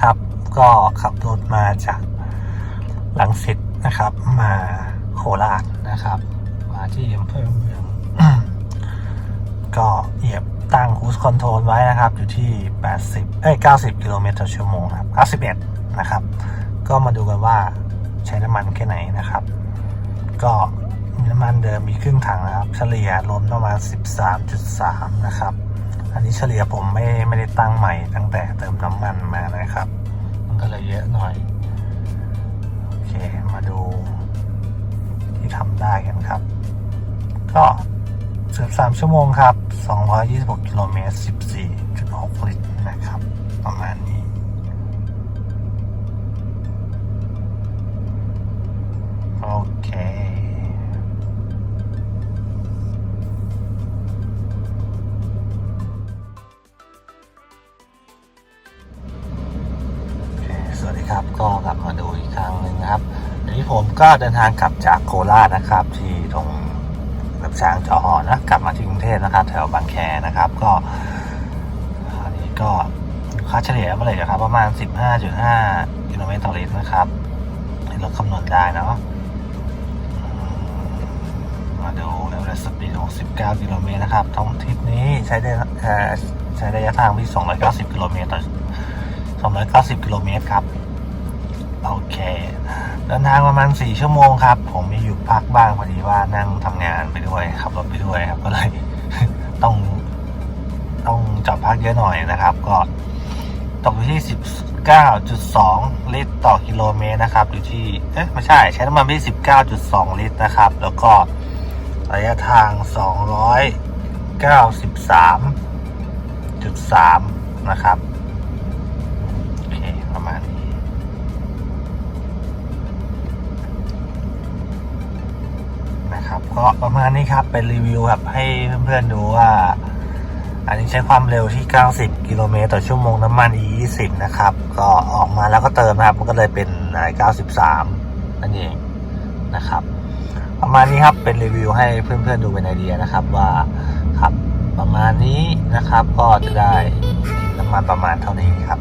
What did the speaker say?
ครับ ก็ขับรถมาจากลังสิตนะครับ มาโคราชนะครับ มาที่อำเภอเมือง ก็เหยียบตั้งคูสคอนโทรลไว้นะครับ อยู่ที่ 80 เอ้ย 90 กิโลเมตรต่อชั่วโมงครับ 91 นะครับ ก็มาดูกันว่าใช้น้ำมันแค่ไหนนะครับ ก็มีน้ำมันเดิมมีครึ่งถังนะครับ เฉลี่ยรวมประมาณ 13.3 นะครับ อันนี้เฉลี่ยผมไม่ไม่ได้ตั้งใหม่ตั้งแต่เติมน้ำมันมานะครับ มันก็เลยเยอะหน่อย โอเค มาดูที่ทำได้กันครับ ก็สิบสามชั่วโมงครับ 226 กิโลเมตร 14.6 ลิตรนะครับ ประมาณนี้ ก็กลับมาดูอีกครั้งหนึ่งนะครับวันนี้ผมก็เดินทางกลับจากโคราชนะครับ ที่ตรงแบบช้างจอหอนะกลับมาที่กรุงเทพนะครับ แถวบางแคนะครับ ก็อันนี้ก็ค่าเฉลี่ยเมื่อไหร่ครับ ประมาณ 15.5กิโลเมตรต่อลิตรนะครับให้เราคำนวณได้เนาะมาดูเอเวเรสต์สปีด69กิโลเมตรนะครับท้องทริปนี้ใช้ได้ใช้ระยะทางที่ 290กิโลเมตรต่อ290กิโลเมตรครับ โอเคเดินทางประมาณ4ชั่วโมงครับ ผมมีหยุดพักบ้างพอดีว่านั่งทำงานไปด้วยขับรถไปด้วยครับ ก็เลยต้องต้องจอดพักเยอะหน่อยนะครับ ก็ตกอยู่ที่19.2ลิตรต่อกิโลเมตรนะครับ อยู่ที่เอ๊ะไม่ใช่ใช้น้ำมันที่19.2ลิตรนะครับ แล้วก็ระยะทาง293.3นะครับ โอเค ประมาณนี้ ก็ประมาณนี้ครับ เป็นรีวิวครับ ให้เพื่อนๆดูว่า อันนี้ใช้ความเร็วที่ 90 กิโลเมตรต่อชั่วโมงน้ำมัน E20 นะครับ ก็ออกมาแล้วก็เติมนะครับ มันก็เลยเป็น93 นั่นเองนะครับ ประมาณนี้ครับ เป็นรีวิวให้เพื่อนๆดูเป็นไอเดียนะครับว่าครับประมาณนี้นะครับ ก็จะได้น้ำมันประมาณเท่านี้ครับ